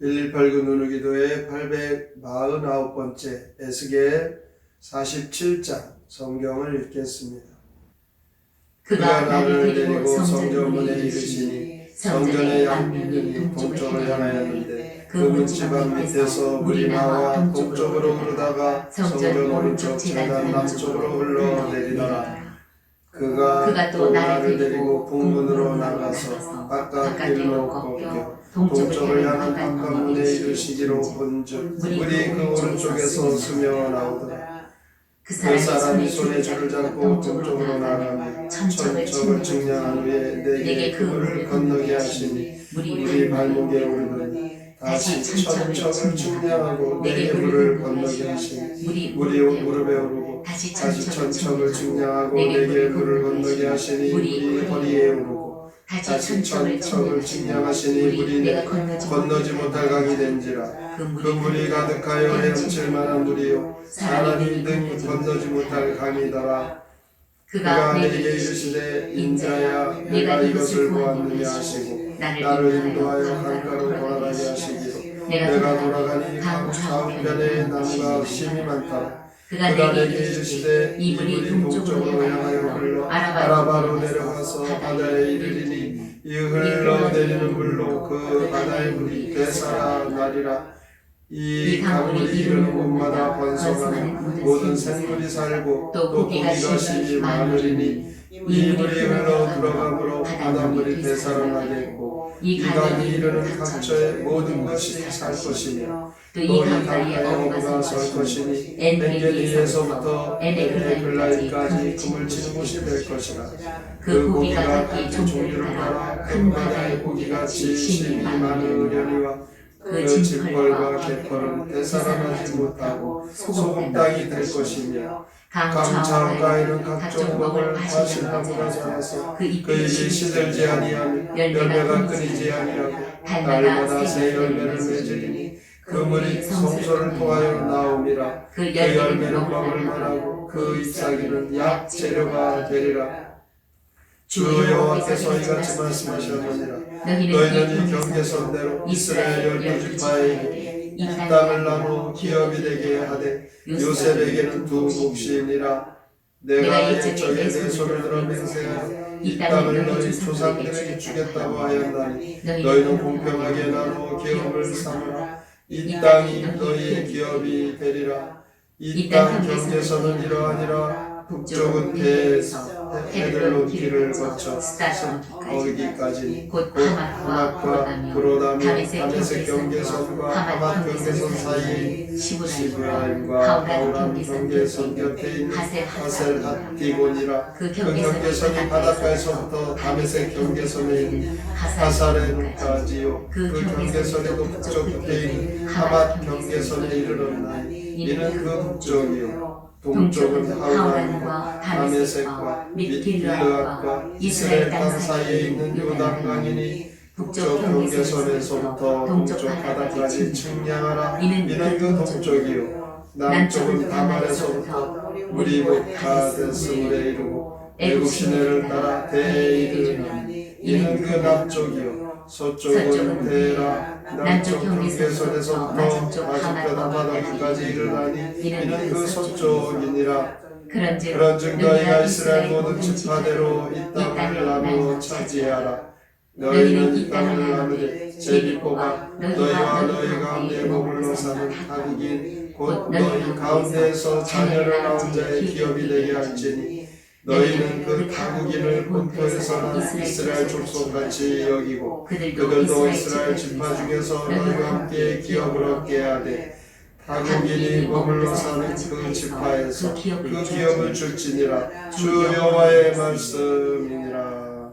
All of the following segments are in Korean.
118구 누누기도의 849번째 에스겔 47장 성경을 읽겠습니다. 그가 나를 데리고 성전문에 이르시니 성전의 양면이 동쪽을 향하였는데 그그 문지방 밑에서 물이 나와 동쪽으로 흐르다가 성전 오른쪽 재단 남쪽으로 흘러 내리더라. 그가 그가 또 나를 데리고 북문으로 나가서 바깥 길로 꺾여 동쪽을 향한 바깥문에 이르시기로 본즉 물이 그 오른쪽에서 스며 나오더라. 그그 사람이 사람이 손에 줄을 잡고 동쪽으로 나가며 천척을 측량한 후에 내게 그 물을 건너게 하시니 물이 발목에 오르더니 다시 천척을 측량하고 내게 물을 건너게 하시니 물이 무릎에 오르고 다시 천척을 측량하고 내게 물을 건너게 하시니 물이 허리에 오르고 다시 천척을 측량하시니 물이 내가 건너지 못할 강이 된지라 그그 물이 가득하여 헤엄칠 만한 물이요. 사람이 등 건너지 못할 강이더라. 그가 내게 이르시되 인자야 내가 이것을 보았느냐 하시고 나를 인도하여 강가로 돌아가게 하시기로 내가 돌아가니 강 좌우편에 나무가 심이 많다. 그가 내게 이르시되 이 물이 동쪽으로 향하여 흘러 아라바로 내려가서 바다에 이르리니 이 흘러내리는 물로 그 바다의 물이 되살아 나리라. 이 강물이 이르는 곳마다 번성하는 모든 생물이 살고 또 고기가 심히 많으리니 이 물이 흘러 들어가므로 바닷물이 되살아나겠고 이 강이 이르는 각처의 모든 것이 살 것이며 또이또이 강가에 어부가 설설 것이니 엔게리에서부터 에네글라이까지 그물 치는 곳이 될 것이라. 그 고기가 각기 종류를 따라 큰 바다의 고기같이 심히 많으려니와 그 짐벌과 개펄은 되살아나지 못하고 소금 땅이 될 것이며 강 좌우가에는 각종 먹을 화실나무가 자라서 그그 입이 시들지 아니하며 열매가 끊이지 아니하고 달마다 새 열매를 맺으리니 그 물이 성소를 통하여 나옴이라. 그그 열매는 먹을 만하고 그 잎사귀는 약 재료가 되리라. 주 여호와께서 이같이 말씀하셨느니라. 너희는 이 경계선대로 이스라엘 열두 지파에게 이 땅을 나누어 기업이 되게 하되 요셉에게는 두 몫이니라 내가 옛적에 내 손을 들어 맹세하여 이 땅을 너희 조상들에게 주겠다고 하였나니 너희는 공평하게 나누어 기업을 삼으라. 이 땅이 너희의 기업이 되리라. 이 땅 경계선은 이러하니라. 북쪽은 배에서 해들로 길을 거쳐 거기까지 곧 구로다며 구로다며 다메섹 경계선과 하맛 경계선 사이에 시브라임과 하우란 경계선 곁에 있는 하셀 핫디곤이라 그그 경계선이 바닷가에서부터 다메섹 경계선에 있는 하사레까지요. 그 경계선에도 북쪽 끝에 있는 하맛 경계선에 이르렀나니 이는 그 북쪽이요 동쪽은 하우란과 다메섹과 밋길르앗과 이스라엘 땅 사이에 있는 요단 강이니 북쪽 경계선에서부터 동쪽 바다까지 측량하라. 이는 그 동쪽이요. 남쪽은 다말에서부터 물이 곧 가데스 물에 이르고 애굽 시내를 따라 대에 이르나니 이는 그 남쪽이요 서쪽은 대라. 남쪽 경계선에서부터 아직까지 바다기까지 이르나니 이는 그 서쪽이니라. 그런즉 그런즉 너희가 이스라엘 모든 지파대로 이 땅을 나누어 차지하라. 너희는 이 땅을 나누되 제비 뽑아 너희와 너희 가운데 머물러 사는 타국인 곧 너희 가운데에서 자녀를 낳은 자의 기업이 되게 할지니 너희는 그 타국인을 본토에서 난 이스라엘 족속같이 여기고 그들도 이스라엘 지파 중에서 너희와 함께 기업을 얻게 하되 타국인이 머물러 사는 그 지파에서 그 기업을 줄지니라. 주 여호와의 말씀이니라.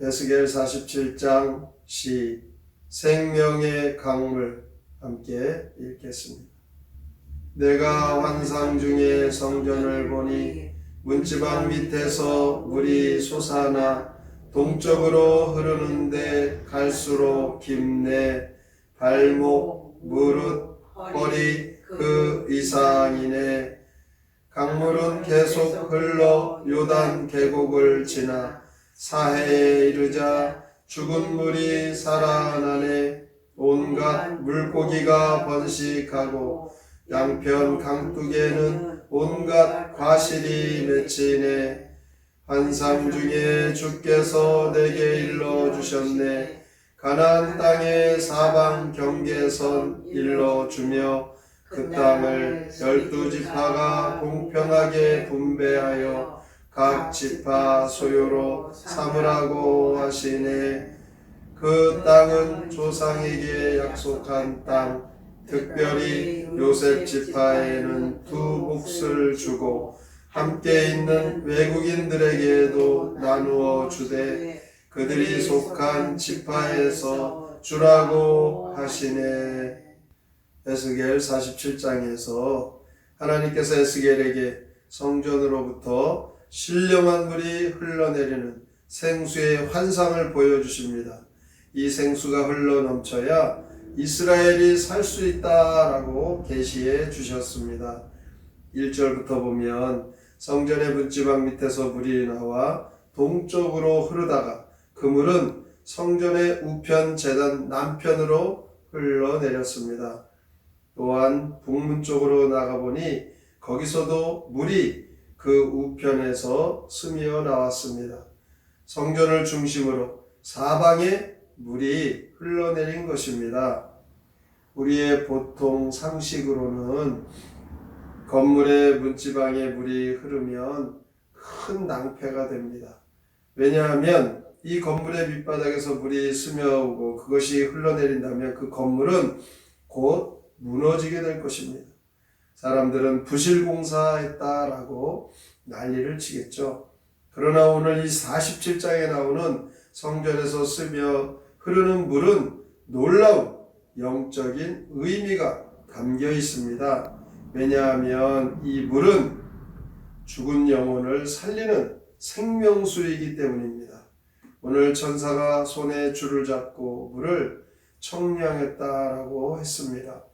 에스겔 47장 시 생명의 강물 함께 읽겠습니다. 내가 환상 중에 성전을 보니 문지방 밑에서 물이 솟아나 동쪽으로 흐르는데 갈수록 깊네. 발목, 무릇, 뻘이 그 이상이네. 강물은 계속 흘러 요단 계곡을 지나 사해에 이르자 죽은 물이 살아나네. 온갖 물고기가 번식하고 양편 강둑에는 온갖 과실이 맺히네. 환상 중에 주께서 내게 일러 주셨네. 가나안 땅의 사방 경계선 일러 주며 그 땅을 열두 지파가 공평하게 분배하여 각 지파 소유로 삼으라고 하시네. 그 땅은 조상에게 약속한 땅 특별히 요셉 지파에는 두 몫을 주고 함께 있는 외국인들에게도 나누어 주되 그들이 속한 지파에서 주라고 하시네 에스겔 47장에서 하나님께서 에스겔에게 성전으로부터 신령한 물이 흘러내리는 생수의 환상을 보여주십니다. 이 생수가 흘러 넘쳐야 이스라엘이 살 수 있다라고 계시해 주셨습니다. 1절부터 보면 성전의 문지방 밑에서 물이 나와 동쪽으로 흐르다가 그 물은 성전의 우편 재단 남편으로 흘러내렸습니다. 또한 북문 쪽으로 나가보니 거기서도 물이 그 우편에서 스미어 나왔습니다. 성전을 중심으로 사방에 물이 흘러내린 것입니다. 우리의 보통 상식으로는 건물의 문지방에 물이 흐르면 큰 낭패가 됩니다. 왜냐하면 이 건물의 밑바닥에서 물이 스며오고 그것이 흘러내린다면 그 건물은 곧 무너지게 될 것입니다. 사람들은 부실공사했다라고 난리를 치겠죠. 그러나 오늘 이 47장에 나오는 성전에서 스며 흐르는 물은 놀라운 영적인 의미가 담겨 있습니다. 왜냐하면 이 물은 죽은 영혼을 살리는 생명수이기 때문입니다. 오늘 천사가 손에 줄을 잡고 물을 청량했다라고 했습니다.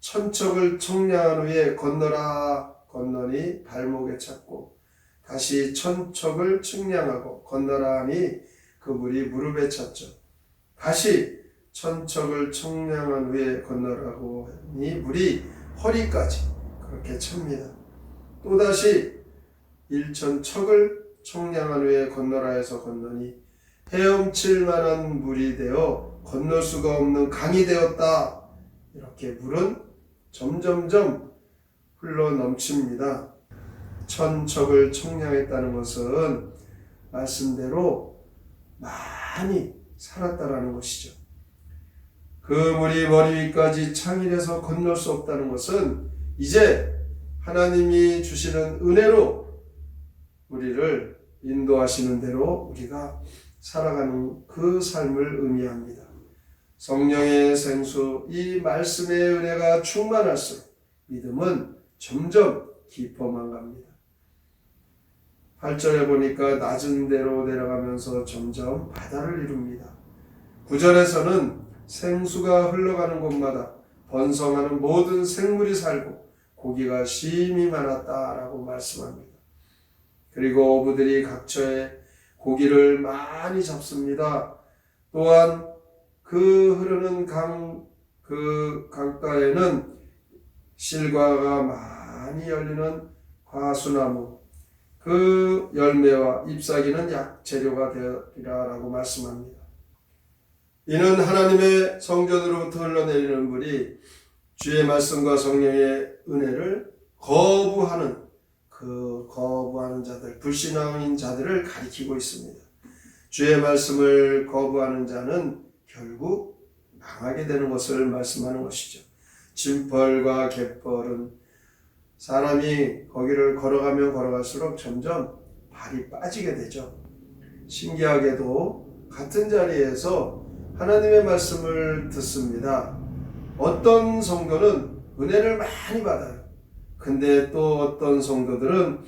천척을 청량한 후에 건너라 건너니 발목에 찼고 다시 천척을 측량하고 건너라 하니 그 물이 무릎에 찼죠. 다시 천척을 청량한 후에 건너라고 하니 물이 허리까지 그렇게 찹니다. 또다시 일천척을 청량한 후에 건너라 해서 건너니 헤엄칠 만한 물이 되어 건널 수가 없는 강이 되었다. 이렇게 물은 점점점 흘러 넘칩니다. 천척을 청량했다는 것은 말씀대로 많이 살았다라는 것이죠. 그 물이 머리 위까지 창일해서 건널 수 없다는 것은 이제 하나님이 주시는 은혜로 우리를 인도하시는 대로 우리가 살아가는 그 삶을 의미합니다. 성령의 생수, 이 말씀의 은혜가 충만할수록 믿음은 점점 깊어만 갑니다. 8절에 보니까 낮은 데로 내려가면서 점점 바다를 이룹니다. 9절에서는 생수가 흘러가는 곳마다 번성하는 모든 생물이 살고 고기가 심히 많았다라고 말씀합니다. 그리고 어부들이 각처에 고기를 많이 잡습니다. 또한 그 흐르는 강, 그 강가에는 실과가 많이 열리는 과수나무, 그 열매와 잎사귀는 약 재료가 되리라라고 말씀합니다. 이는 하나님의 성전으로부터 흘러내리는 물이 주의 말씀과 성령의 은혜를 거부하는 그 거부하는 자들, 불신앙인 자들을 가리키고 있습니다. 주의 말씀을 거부하는 자는 결국 망하게 되는 것을 말씀하는 것이죠. 짐벌과 갯벌은 사람이 거기를 걸어가면 걸어갈수록 점점 발이 빠지게 되죠. 신기하게도 같은 자리에서 하나님의 말씀을 듣습니다. 어떤 성도는 은혜를 많이 받아요. 근데 또 어떤 성도들은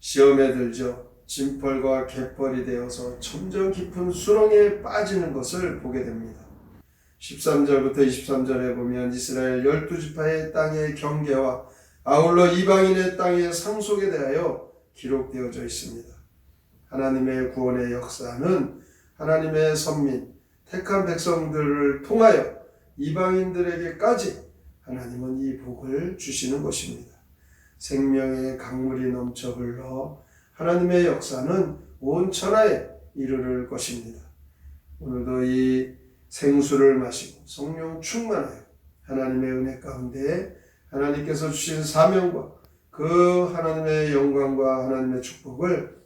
시험에 들죠. 짐벌과 갯벌이 되어서 점점 깊은 수렁에 빠지는 것을 보게 됩니다. 13절부터 23절에 보면 이스라엘 열두 지파의 땅의 경계와 아울러 이방인의 땅의 상속에 대하여 기록되어져 있습니다. 하나님의 구원의 역사는 하나님의 선민, 택한 백성들을 통하여 이방인들에게까지 하나님은 이 복을 주시는 것입니다. 생명의 강물이 넘쳐 흘러 하나님의 역사는 온 천하에 이르를 것입니다. 오늘도 이 생수를 마시고 성령 충만하여 하나님의 은혜 가운데 하나님께서 주신 사명과 그 하나님의 영광과 하나님의 축복을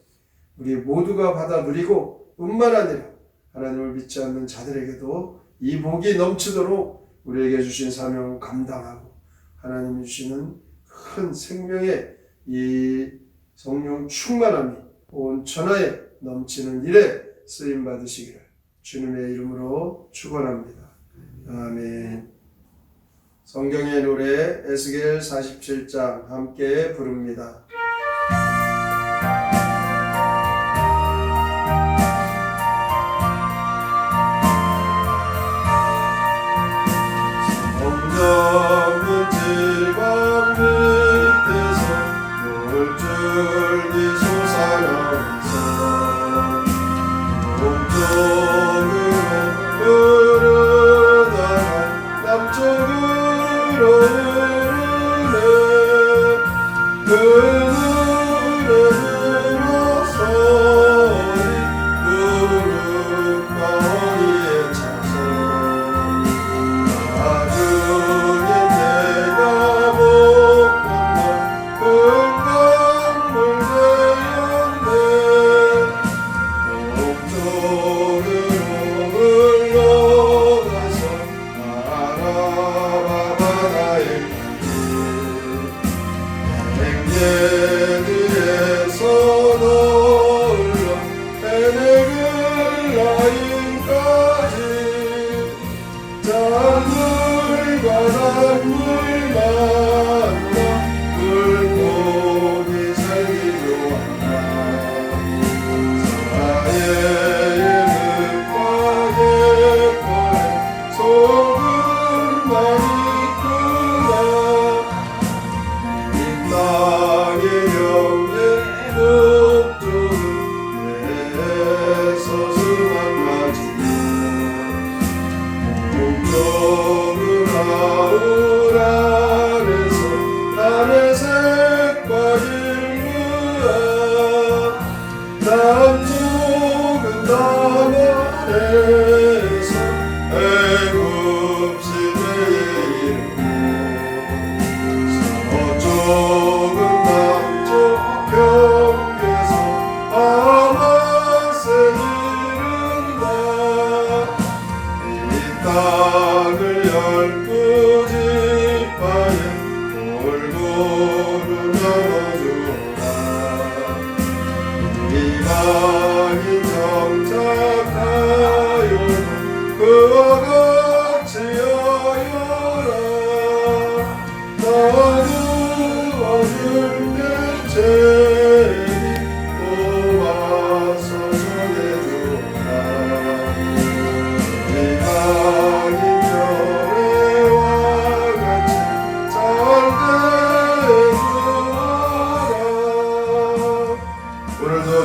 우리 모두가 받아 누리고 뿐만 아니라 하나님을 믿지 않는 자들에게도 이 복이 넘치도록 우리에게 주신 사명을 감당하고 하나님이 주시는 큰 생명의 이 성령 충만함이 온 천하에 넘치는 일에 쓰임 받으시기를 주님의 이름으로 축원합니다. 아멘. 성경의 노래 에스겔 47장 함께 부릅니다.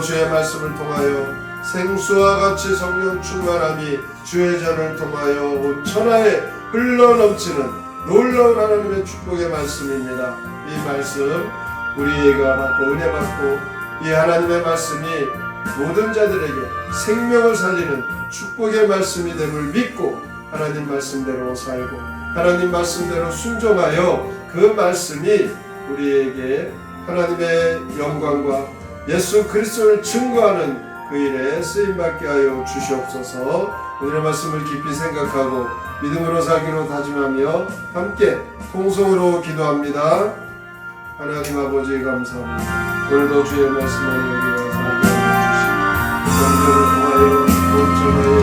주의 말씀을 통하여 생수와 같이 성령 충만함이 주의 전을 통하여 온 천하에 흘러넘치는 놀라운 하나님의 축복의 말씀입니다. 이 말씀 우리가 받고 은혜 받고 이 하나님의 말씀이 모든 자들에게 생명을 살리는 축복의 말씀이 됨을 믿고 하나님 말씀대로 살고 하나님 말씀대로 순종하여 그 말씀이 우리에게 하나님의 영광과 예수 그리스도를 증거하는 그 일에 쓰임 받게 하여 주시옵소서. 오늘의 말씀을 깊이 생각하고 믿음으로 살기로 다짐하며 함께 통성으로 기도합니다. 하나님 아버지 감사합니다. 오늘도 주의 말씀을 여기와 살게 주시고 영적을 통하여 온전하의